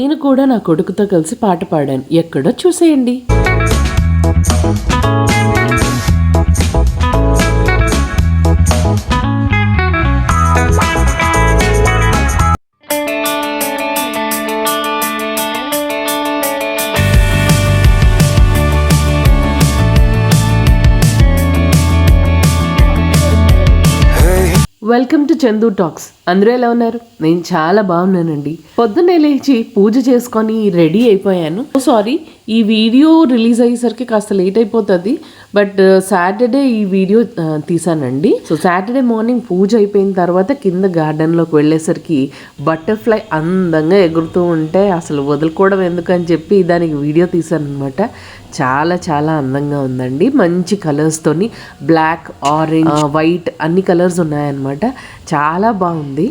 నేను కూడా నా కొడుకుతో కలిసి పాట పాడాను. ఎక్కడో చూసేయండి. వెల్కమ్ టు చందు టాక్స్ అందరూ ఎలా ఉన్నారు? నేను చాలా బాగున్నానండి. పొద్దున్నే లేచి పూజ చేసుకొని రెడీ అయిపోయాను. Oh, సారీ ఈ వీడియో రిలీజ్ అయ్యేసరికి కాస్త లేట్ అయిపోతుంది. బట్ uh, సాటర్డే ఈ వీడియో uh, తీసానండి. సో సాటర్డే మార్నింగ్ పూజ అయిపోయిన తర్వాత కింద గార్డెన్లోకి వెళ్ళేసరికి బటర్ఫ్లై అందంగా ఎగురుతూ ఉంటే అసలు వదులుకోవడం ఎందుకని చెప్పి దానికి వీడియో తీసాను అనమాట చాలా చాలా అందంగా ఉందండి. మంచి కలర్స్తోని బ్లాక్ ఆరెంజ్ వైట్ అన్ని కలర్స్ ఉన్నాయన్నమాట. చాలా బాగుంది.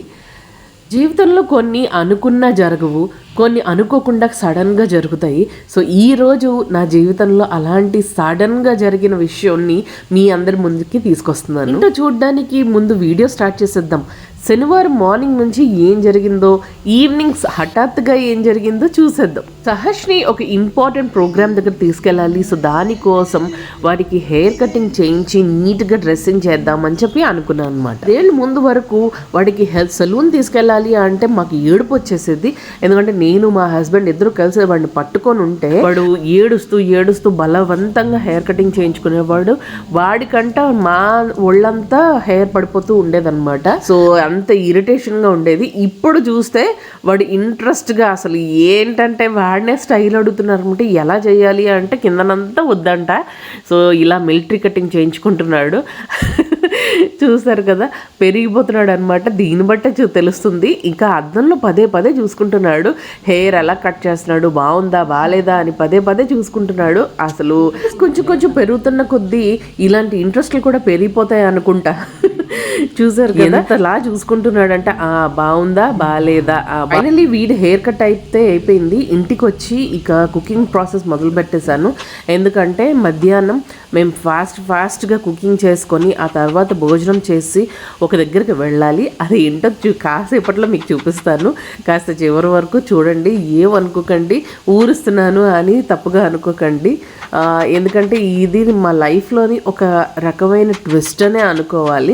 జీవితంలో కొన్ని అనుకున్న జరగవు కొన్ని అనుకోకుండా సడన్గా జరుగుతాయి. సో ఈరోజు నా జీవితంలో అలాంటి సడన్గా జరిగిన విషయాన్ని మీ అందరి ముందుకి తీసుకొస్తున్నాను. ఇంకా చూడడానికి ముందు వీడియో స్టార్ట్ చేసేద్దాం. శనివారం మార్నింగ్ నుంచి ఏం జరిగిందో ఈవినింగ్స్ హఠాత్తుగా ఏం జరిగిందో చూసేద్దాం. సహర్ష్ని ఒక ఇంపార్టెంట్ ప్రోగ్రామ్ దగ్గర తీసుకెళ్ళాలి. సో దానికోసం వాడికి హెయిర్ కటింగ్ చేయించి నీట్గా డ్రెస్సింగ్ చేద్దామని చెప్పి అనుకున్నాను అనమాట ఏళ్ళు ముందు వరకు వాడికి హెల్త్ సలూన్ తీసుకెళ్ళాలి అంటే మాకు ఏడుపు వచ్చేసేది. ఎందుకంటే నేను మా హస్బెండ్ ఇద్దరు కలిసి వాడిని పట్టుకొని ఉంటే వాడు ఏడుస్తూ ఏడుస్తూ బలవంతంగా హెయిర్ కటింగ్ చేయించుకునేవాడు. వాడికంట మా ఒళ్ళంతా హెయిర్ పడిపోతూ ఉండేదన్నమాట. సో అంత ఇరిటేషన్గా ఉండేది. ఇప్పుడు చూస్తే వాడు ఇంట్రెస్ట్గా అసలు ఏంటంటే వాడినే స్టైల్ అడుగుతున్నారు అనమాట ఎలా చేయాలి అంటే కిందనంతా వద్దంట. సో ఇలా మిలిటరీ కటింగ్ చేయించుకుంటున్నాడు. చూసారు కదా? పెరిగిపోతున్నాడు అనమాట దీన్ని బట్టే చూ తెలుస్తుంది. ఇంకా అద్దంలో పదే పదే చూసుకుంటున్నాడు. హెయిర్ ఎలా కట్ చేస్తున్నాడు? బాగుందా? బాగాలేదా అని పదే పదే చూసుకుంటున్నాడు. అసలు కొంచెం కొంచెం పెరుగుతున్న కొద్దీ ఇలాంటి ఇంట్రెస్ట్లు కూడా పెరిగిపోతాయి అనుకుంటా. చూసారు కదా? ఎంతలా చూసుకుంటున్నాడంట ఆ బాగుందా? బాగాలేదా ఫైనల్లీ వీడి హెయిర్ కట్ అయితే అయిపోయింది. ఇంటికి వచ్చి ఇక కుకింగ్ ప్రాసెస్ మొదలు పెట్టేశాను ఎందుకంటే మధ్యాహ్నం మేము ఫాస్ట్ ఫాస్ట్గా కుకింగ్ చేసుకొని ఆ తర్వాత భోజనం చేసి ఒక దగ్గరికి వెళ్ళాలి. అది ఏంటో చూ కాసేపట్లో మీకు చూపిస్తాను. కాస్త చివరి వరకు చూడండి. ఏమనుకోకండి ఊరుస్తున్నాను అని తప్పుగా అనుకోకండి. ఎందుకంటే ఇది మా లైఫ్లోని ఒక రకమైన ట్విస్ట్ అనే అనుకోవాలి.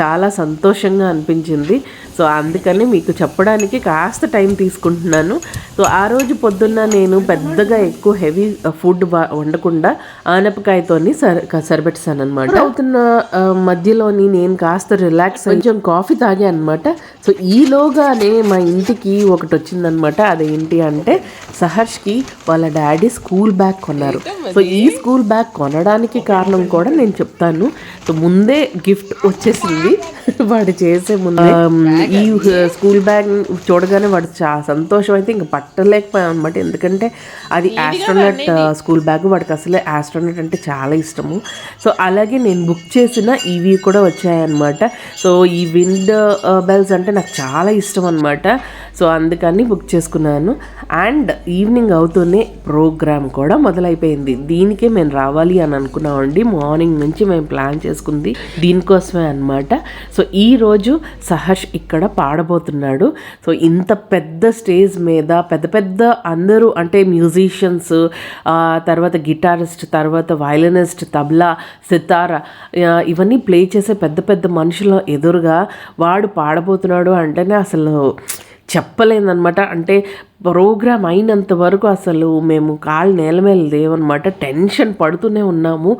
చాలా సంతోషంగా అనిపించింది. సో అందుకని మీకు చెప్పడానికి కాస్త టైం తీసుకుంటున్నాను. సో ఆ రోజు పొద్దున్న నేను పెద్దగా ఎక్కువ హెవీ ఫుడ్ వండకుండా ఆనపకాయతోని సరి సరిపెట్టాను అనమాట అవుతున్న మధ్యలోని నేను కాస్త రిలాక్స్ కొంచెం కాఫీ తాగా అనమాట సో ఈలోగానే మా ఇంటికి ఒకటి వచ్చిందనమాట అదేంటి అంటే సహర్ష్కి వాళ్ళ డాడీ స్కూల్ బ్యాగ్ కొన్నారు. సో ఈ స్కూల్ బ్యాగ్ కొనడానికి కారణం కూడా నేను చెప్తాను. సో ముందే గిఫ్ట్ వచ్చేసింది. వాడు చేసే ముందే ఈ స్కూల్ బ్యాగ్ చూడగానే వాడు చాలా సంతోషం అయితే ఇంకా పట్టలేకపోయాం అనమాట. ఎందుకంటే అది ఆస్ట్రోనట్ స్కూల్ బ్యాగ్ వాడికి అసలే ఆస్ట్రోనట్ అంటే చాలా ఇష్టము. సో అలాగే నేను బుక్ చేసిన ఇవి కూడా వచ్చాయన్నమాట. సో ఈ విండ్ బెల్స్ అంటే నాకు చాలా ఇష్టం అనమాట. సో అందుకని బుక్ చేసుకున్నాను. అండ్ ఈవినింగ్ అవుతూనే ప్రోగ్రామ్ కూడా మొదలైపోయింది. దీనికే మేము రావాలి అని అనుకున్నామండి. మార్నింగ్ నుంచి మేము ప్లాన్ చేసుకుంది దీనికోసమే అనమాట సో ఈ రోజు సహర్ష్ ఇక్కడ పాడబోతున్నాడు. సో ఇంత పెద్ద స్టేజ్ మీద పెద్ద పెద్ద అందరూ అంటే మ్యూజిషియన్స్ తర్వాత గిటారిస్ట్ తర్వాత వయలనిస్ట్ తబలా సితార ఇవన్నీ ప్లే చేసే పెద్ద పెద్ద మనుషుల ఎదురుగా వాడు పాడబోతున్నాడు అంటేనే అసలు చెప్పలేదన్నమాట అంటే ప్రోగ్రామ్ అయినంత వరకు అసలు మేము కాలు నేల మీద లేవన్నమాట టెన్షన్ పడుతూనే ఉన్నాము.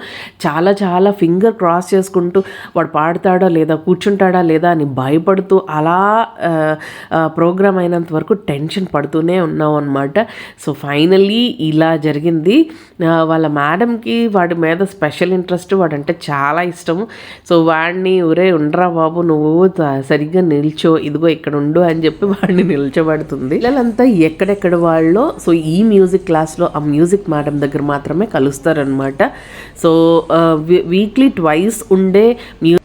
చాలా చాలా ఫింగర్ క్రాస్ చేసుకుంటూ వాడు పాడతాడా లేదా కూర్చుంటాడా లేదా అని భయపడుతూ అలా ప్రోగ్రామ్ అయినంత వరకు టెన్షన్ పడుతూనే ఉన్నాం అనమాట సో ఫైనల్లీ ఇలా జరిగింది. వాళ్ళ మేడంకి వాడి మీద స్పెషల్ ఇంట్రెస్ట్ వాడంటే చాలా ఇష్టము. సో వాడిని ఒరే ఉండరా బాబు నువ్వు సరిగ్గా నిల్చో ఇదిగో ఇక్కడ ఉండు అని చెప్పి వాడిని నిల్చోబడుతుంది. పిల్లలంతా ఎక్కడెక్కడ వాళ్ళు సో ఈ మ్యూజిక్ క్లాస్లో ఆ మ్యూజిక్ మేడం దగ్గర మాత్రమే కలుస్తారనమాట సో వీక్లీ ట్వైస్ ఉండే మ్యూ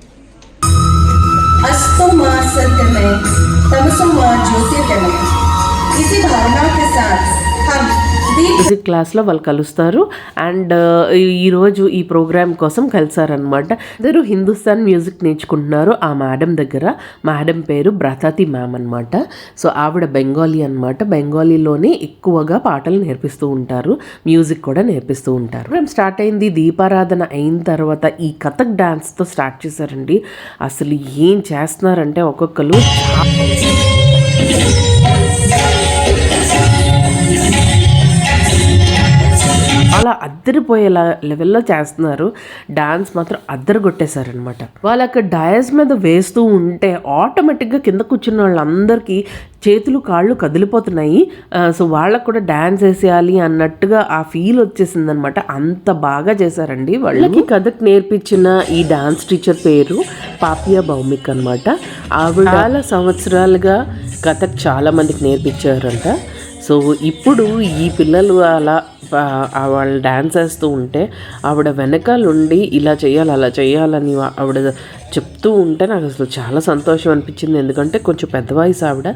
हम మ్యూజిక్ క్లాస్లో వాళ్ళు కలుస్తారు. అండ్ ఈరోజు ఈ ప్రోగ్రామ్ కోసం కలిసారనమాట ఇద్దరు హిందుస్థాన్ మ్యూజిక్ నేర్చుకుంటున్నారు ఆ మేడం దగ్గర. మేడం పేరు బ్రతాతి మ్యామ్ అనమాట సో ఆవిడ బెంగాలీ అనమాట బెంగాలీలోనే ఎక్కువగా పాటలు నేర్పిస్తూ ఉంటారు. మ్యూజిక్ కూడా నేర్పిస్తూ ఉంటారు. మేము స్టార్ట్ అయింది. దీపారాధన అయిన తర్వాత ఈ కథక్ డ్యాన్స్తో స్టార్ట్ చేశారండి. అసలు ఏం చేస్తున్నారంటే ఒక్కొక్కరు అద్దరిపోయేలా లెవెల్లో చేస్తున్నారు. డాన్స్ మాత్రం అద్దరు కొట్టేశారనమాట వాళ్ళు అక్కడ డయస్ మీద వేస్తూ ఉంటే ఆటోమేటిక్గా కింద కూర్చున్న వాళ్ళందరికీ చేతులు కాళ్ళు కదిలిపోతున్నాయి. సో వాళ్ళకు కూడా డ్యాన్స్ వేసేయాలి అన్నట్టుగా ఆ ఫీల్ వచ్చేసింది అనమాట అంత బాగా చేశారండి వాళ్ళకి కథక్ నేర్పించిన ఈ డాన్స్ టీచర్ పేరు పాపియా భౌమిక్ అనమాట ఆవిడ చాలా సంవత్సరాలుగా కథక్ చాలా మందికి నేర్పించారంట. సో ఇప్పుడు ఈ పిల్లలు అలా వాళ్ళు డ్యాన్స్ వేస్తూ ఉంటే ఆవిడ వెనకాలండి ఇలా చేయాలి అలా చేయాలని వా- ఆవిడ చెప్తూ ఉంటే నాకు అసలు చాలా సంతోషం అనిపించింది ఎందుకంటే కొంచెం పెద్ద వయసు ఆవిడ.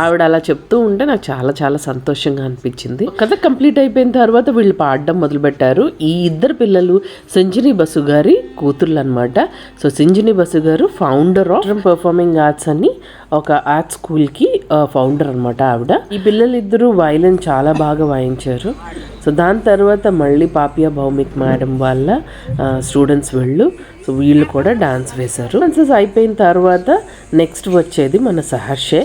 ఆవిడ అలా చెప్తూ ఉంటే నాకు చాలా చాలా సంతోషంగా అనిపించింది. కథ కంప్లీట్ అయిపోయిన తర్వాత వీళ్ళు పాడడం మొదలుపెట్టారు. ఈ ఇద్దరు పిల్లలు సంజని బసు గారి కూతుర్లు అనమాట సో సంజని బసు గారు ఫౌండర్ ఆఫ్ పర్ఫార్మింగ్ ఆర్ట్స్ అని ఒక ఆర్ట్ స్కూల్కి ఫౌండర్ అనమాట ఆవిడ. ఈ పిల్లలు ఇద్దరు వైలెన్ చాలా బాగా వాయించారు. సో దాని తర్వాత మళ్ళీ పాపియా భౌమిక్ మేడం వాళ్ళ స్టూడెంట్స్ వెళ్ళు. సో వీళ్ళు కూడా డాన్స్ వేశారు డాన్సెస్ అయిపోయిన తర్వాత నెక్స్ట్ వచ్చేది మన సహర్షే.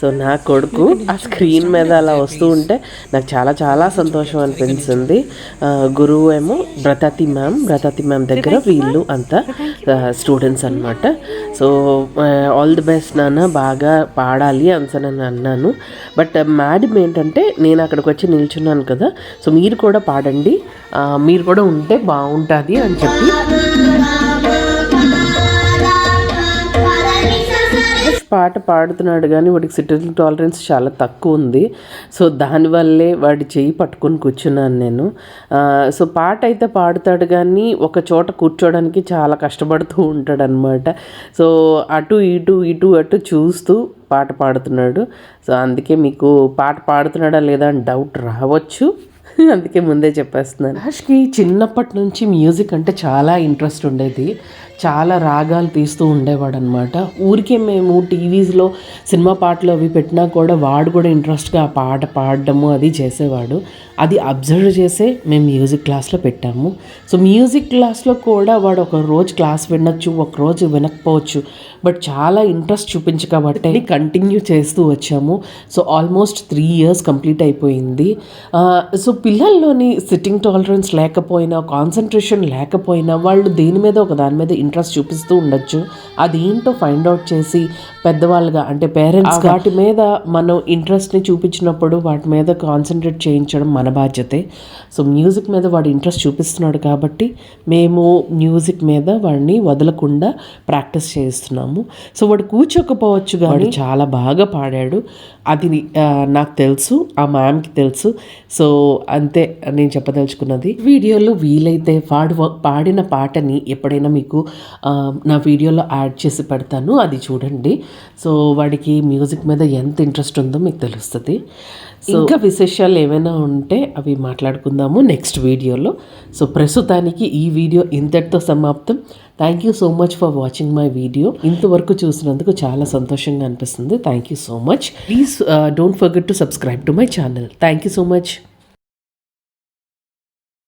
సో నా కొడుకు ఆ స్క్రీన్ మీద అలా వస్తూ ఉంటే నాకు చాలా చాలా సంతోషం అనిపించింది. గురువు ఏమో బ్రతాతి మ్యామ్ బ్రతాతి మ్యామ్ దగ్గర వీళ్ళు అంతా స్టూడెంట్స్ అనమాట సో ఆల్ ది బెస్ట్ నాన్న బాగా పాడాలి అని అన్నాను. బట్ మేడం ఏంటంటే నేను అక్కడికి వచ్చి నిల్చున్నాను కదా. సో మీరు కూడా పాడండి. మీరు కూడా ఉంటే బాగుంటుంది అని చెప్పి పాట పాడుతున్నాడు కానీ వాడికి సిటిజన్ టాలరెన్స్ చాలా తక్కువ ఉంది. సో దానివల్లే వాడి చెయ్యి పట్టుకొని కూర్చున్నాను నేను. సో పాట అయితే పాడుతాడు కానీ ఒక చోట కూర్చోడానికి చాలా కష్టపడుతూ ఉంటాడు అనమాట సో అటు ఇటు ఇటు అటు చూస్తూ పాట పాడుతున్నాడు. సో అందుకే మీకు పాట పాడుతున్నాడా లేదా అని డౌట్ రావచ్చు. అందుకే ముందే చెప్పేస్తున్నాను. రాష్కి చిన్నప్పటి నుంచి మ్యూజిక్ అంటే చాలా ఇంట్రెస్ట్ ఉండేది. చాలా రాగాలు తీస్తూ ఉండేవాడు అనమాట ఊరికే మేము టీవీస్లో సినిమా పాటలు అవి పెట్టినా కూడా వాడు కూడా ఇంట్రెస్ట్గా ఆ పాట పాడడము అది చేసేవాడు. అది అబ్జర్వ్ చేసే మేము మ్యూజిక్ క్లాస్లో పెట్టాము. సో మ్యూజిక్ క్లాస్లో కూడా వాడు ఒక రోజు క్లాస్ వినొచ్చు ఒక రోజు వినకపోవచ్చు బట్ చాలా ఇంట్రెస్ట్ చూపించి కాబట్టి కంటిన్యూ చేస్తూ వచ్చాము. So almost three years complete అయిపోయింది. సో పిల్లల్లోని సిట్టింగ్ టాలరెన్స్ లేకపోయినా కాన్సన్ట్రేషన్ లేకపోయినా వాళ్ళు దేని మీద ఒక దాని మీద ఇంట్రెస్ట్ చూపిస్తూ ఉండొచ్చు. అదేంటో ఫైండ్ అవుట్ చేసి పెద్దవాళ్ళుగా అంటే పేరెంట్స్ వాటి మీద మనం ఇంట్రెస్ట్ని చూపించినప్పుడు వాటి మీద కాన్సన్ట్రేట్ చేయించడం మన బాధ్యతే. సో మ్యూజిక్ మీద వాడు ఇంట్రెస్ట్ చూపిస్తున్నాడు కాబట్టి మేము మ్యూజిక్ మీద వాడిని వదలకుండా ప్రాక్టీస్ చేస్తున్నాము సో వాడు కూర్చోకపోవచ్చు కానీ చాలా బాగా పాడాడు. అది నాకు తెలుసు ఆ మ్యామ్కి తెలుసు. సో అంతే నేను చెప్పదలుచుకున్నది. వీడియోలో వీలైతే పాడు పాడిన పాటని ఎప్పుడైనా మీకు నా వీడియోలో యాడ్ చేసి పెడతాను. అది చూడండి. సో వాడికి మ్యూజిక్ మీద ఎంత ఇంట్రెస్ట్ ఉందో మీకు తెలుస్తుంది. ఇంకా విశేషాలు ఏమైనా ఉంటే అవి మాట్లాడుకుందాము నెక్స్ట్ వీడియోలో. సో ప్రస్తుతానికి ఈ వీడియో ఇంతటితో సమాప్తం. Thank you so much for watching my video ఇంతవరకు చూసినందుకు చాలా సంతోషంగా అనిపిస్తుంది. Thank you so much please don't forget to subscribe to my channel thank you so much